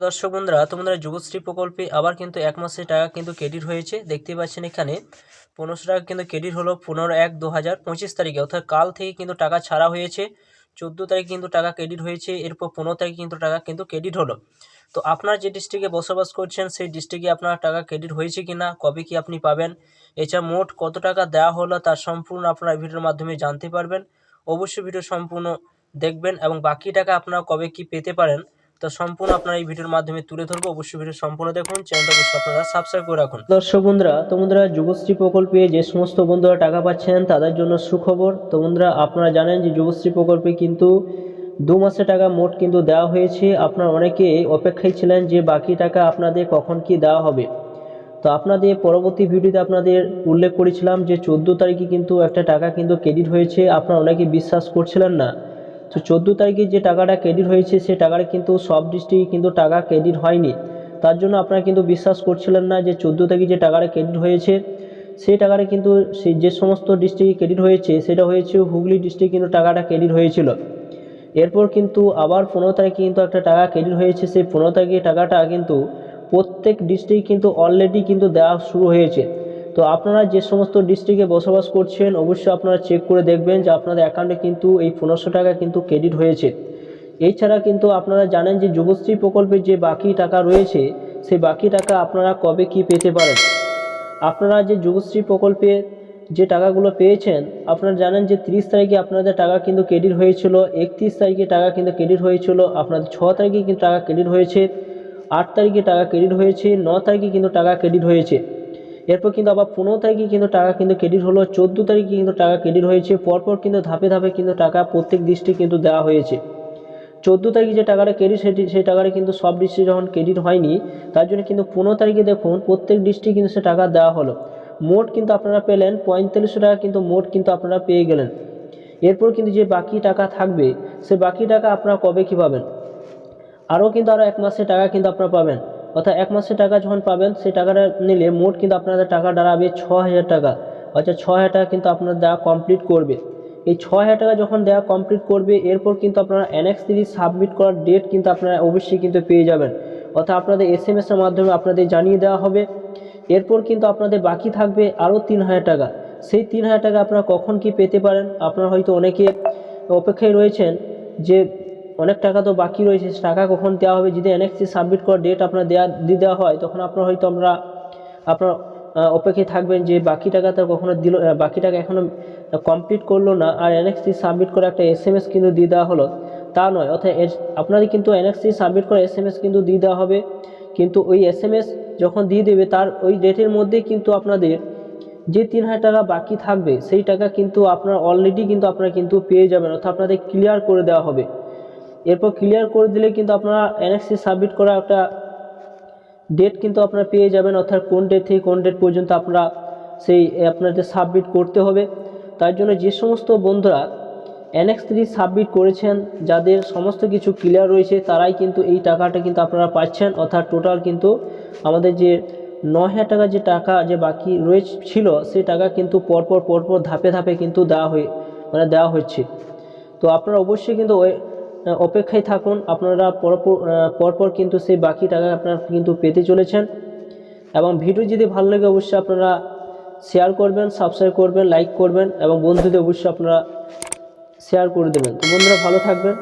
দর্শক বন্ধুরা, তোমাদের যুবশ্রী প্রকল্পে আবার কিন্তু এক মাসের টাকা কিন্তু ক্রেডিট হয়েছে। দেখতে পাচ্ছেন এখানে পনেরোশো টাকা কিন্তু ক্রেডিট হলো পনেরো এক দু হাজার পঁচিশ তারিখে। অর্থাৎ কাল থেকে কিন্তু টাকা ছাড়া হয়েছে। চোদ্দ তারিখে কিন্তু টাকা ক্রেডিট হয়েছে, এরপর পনেরো তারিখে কিন্তু টাকা কিন্তু ক্রেডিট হলো। তো আপনার যে ডিস্ট্রিক্টে বসবাস করছেন, সেই ডিস্ট্রিক্টে আপনার টাকা ক্রেডিট হয়েছে কি না কবে কি আপনি পাবেন? এছাড়া মোট কত টাকা দেওয়া হলো তার সম্পূর্ণ আপনারা ভিডিওর মাধ্যমে জানতে পারবেন। অবশ্যই ভিডিও সম্পূর্ণ দেখবেন এবং বাকি টাকা আপনারা কবে কি পেতে পারেন তো সম্পূর্ণ আপনারা এই ভিডিওর মাধ্যমে তুলে ধরবো। অবশ্যই ভিডিও সম্পূর্ণ দেখুন, চ্যানেলটা অবশ্যই আপনারা সাবস্ক্রাইব করে রাখুন। দর্শক বন্ধুরা তো বন্ধুরা যুবশ্রী প্রকল্পে যে সমস্ত বন্ধুরা টাকা পাচ্ছেন, তাদের জন্য সুখবর। তো বন্ধুরা আপনারা জানেন যে যুবশ্রী প্রকল্পে কিন্তু দু মাসে টাকা মোট কিন্তু দেওয়া হয়েছে। আপনারা অনেকে অপেক্ষায় ছিলেন যে বাকি টাকা আপনাদের কখন কি দেওয়া হবে। তো আপনাদের পরবর্তী ভিডিওতে আপনাদের উল্লেখ করেছিলাম যে চোদ্দ তারিখে কিন্তু একটা টাকা কিন্তু ক্রেডিট হয়েছে। আপনারা অনেকে বিশ্বাস করছিলেন না। তো চোদ্দ তারিখে যে টাকাটা ক্রেডিট হয়েছে, সে টাকাটা কিন্তু সব ডিস্ট্রিক্টে কিন্তু টাকা ক্রেডিট হয়নি। তার জন্য আপনারা কিন্তু বিশ্বাস করছিলেন না যে চোদ্দ তারিখে যে টাকাটা ক্রেডিট হয়েছে, সেই টাকাটা কিন্তু সেই যে সমস্ত ডিস্ট্রিক্টে ক্রেডিট হয়েছে, সেটা হয়েছে হুগলি ডিস্ট্রিক্টে কিন্তু টাকাটা ক্রেডিট হয়েছিল। এরপর কিন্তু আবার পনেরো তারিখে কিন্তু একটা টাকা ক্রেডিট হয়েছে, সেই পনেরো তারিখে টাকাটা কিন্তু প্রত্যেক ডিস্ট্রিক্ট কিন্তু অলরেডি কিন্তু দেওয়া শুরু হয়েছে। তো আপনারা যে সমস্ত ডিস্ট্রিক্টে বসবাস করছেন, অবশ্যই আপনারা চেক করে দেখবেন যে আপনাদের অ্যাকাউন্টে কিন্তু এই পনেরোশো টাকা কিন্তু ক্রেডিট হয়েছে। এছাড়া কিন্তু আপনারা জানেন যে যুবশ্রী প্রকল্পের যে বাকি টাকা রয়েছে, সেই বাকি টাকা আপনারা কবে কি পেতে পারেন? আপনারা যে যুবশ্রী প্রকল্পে যে টাকাগুলো পেয়েছেন, আপনারা জানেন যে তিরিশ তারিখে আপনাদের টাকা কিন্তু ক্রেডিট হয়েছিল, একত্রিশ তারিখে টাকা কিন্তু ক্রেডিট হয়েছিল, আপনাদের ছ তারিখে কিন্তু টাকা ক্রেডিট হয়েছে, আট তারিখে টাকা ক্রেডিট হয়েছে, ন তারিখে কিন্তু টাকা ক্রেডিট হয়েছে। এরপর কিন্তু আবার পনেরো তারিখে কিন্তু টাকা কিন্তু ক্রেডিট হলো, চোদ্দ তারিখে কিন্তু টাকা ক্রেডিট হয়েছে, পরপর কিন্তু ধাপে ধাপে কিন্তু টাকা প্রত্যেক ডিস্ট্রিক্ট কিন্তু দেওয়া হয়েছে। চোদ্দ তারিখে যে টাকাটা ক্রেডিট সেটি, সেই টাকাটা কিন্তু সব ডিস্ট্রিক্ট যখন ক্রেডিট হয়নি, তার জন্য কিন্তু পনেরো তারিখে দেখুন প্রত্যেক ডিস্ট্রিক্ট কিন্তু সে টাকা দেওয়া হলো। মোট কিন্তু আপনারা পেলেন পঁয়তাল্লিশশো টাকা কিন্তু মোট কিন্তু আপনারা পেয়ে গেলেন। এরপর কিন্তু যে বাকি টাকা থাকবে, সে বাকি টাকা আপনারা কবে কী পাবেন? আরও কিন্তু আরও এক মাসের টাকা কিন্তু আপনারা পাবেন। অর্থাৎ এক মাসের টাকা যখন পাবেন, সেই টাকাটা নিলে মোট কিন্তু আপনাদের টাকা দাঁড়াবে ছ হাজার টাকা। অর্থাৎ ছ হাজার টাকা কিন্তু আপনার দেওয়া কমপ্লিট করবে। এই ছ হাজার টাকা যখন দেওয়া কমপ্লিট করবে, এরপর কিন্তু আপনারা অ্যানেক্স থ্রি সাবমিট করার ডেট কিন্তু আপনারা অবশ্যই কিন্তু পেয়ে যাবেন। অর্থাৎ আপনাদের এস এম এসের মাধ্যমে আপনাদের জানিয়ে দেওয়া হবে। এরপর কিন্তু আপনাদের বাকি থাকবে আরও তিন হাজার টাকা। সেই তিন হাজার টাকা আপনারা কখন কি পেতে পারেন? আপনারা হয়তো অনেকে অপেক্ষায় রয়েছেন যে অনেক টাকা তো বাকি রয়েছে টাকা কখন দেওয়া হবে? যদি এনএক্সি সাবমিট করার ডেট আপনার দেওয়া দিয়ে দেওয়া হয়, তখন আপনার হয়তো আমরা, আপনার অপেক্ষায় থাকবেন যে বাকি টাকা তো কখনো দিল বাকি টাকা এখনও কমপ্লিট করল না। আর এনএক্সি সাবমিট করে একটা এস এম এস কিন্তু দিয়ে দেওয়া হলো। তা নয়, অর্থাৎ আপনাদের কিন্তু এনএক্সি সাবমিট করে এস এম এস কিন্তু দিয়ে দেওয়া হবে। কিন্তু ওই এস এম এস যখন দিয়ে দেবে, তার ওই ডেটের মধ্যেই কিন্তু আপনাদের যে তিন হাজার টাকা বাকি থাকবে, সেই টাকা কিন্তু আপনার অলরেডি কিন্তু আপনারা কিন্তু পেয়ে যাবেন, অর্থাৎ আপনাদের ক্লিয়ার করে দেওয়া হবে। এরপর ক্লিয়ার করে দিলে কিন্তু আপনারা এনএক্সি সাবমিট করা একটা ডেট কিন্তু আপনারা পেয়ে যাবেন, অর্থাৎ কোন ডেট থেকে কোন ডেট পর্যন্ত আপনারা সেই আপনাদের সাবমিট করতে হবে। তার জন্য যে সমস্ত বন্ধুরা এনএক্স থ্রি সাবমিট করেছেন, যাদের সমস্ত কিছু ক্লিয়ার রয়েছে, তারাই কিন্তু এই টাকাটা কিন্তু আপনারা পাচ্ছেন। অর্থাৎ টোটাল কিন্তু আমাদের যে ন হাজার টাকা যে টাকা যে বাকি রয়েছে ছিল, সেই টাকা কিন্তু পরপর পরপর ধাপে ধাপে কিন্তু দেওয়া হয়ে মানে দেওয়া হচ্ছে। তো আপনারা অবশ্যই কিন্তু অপেক্ষায় থাকুন। আপনারা পরপর পরপর কিন্তু সেই বাকি টাকা আপনারা কিন্তু পেতে চলেছেন। এবং ভিডিও যদি ভালো লাগে, অবশ্যই আপনারা শেয়ার করবেন সাবস্ক্রাইব করবেন লাইক করবেন এবং বন্ধুদের অবশ্যই আপনারা শেয়ার করে দেবেন। তো বন্ধুরা ভালো থাকবেন।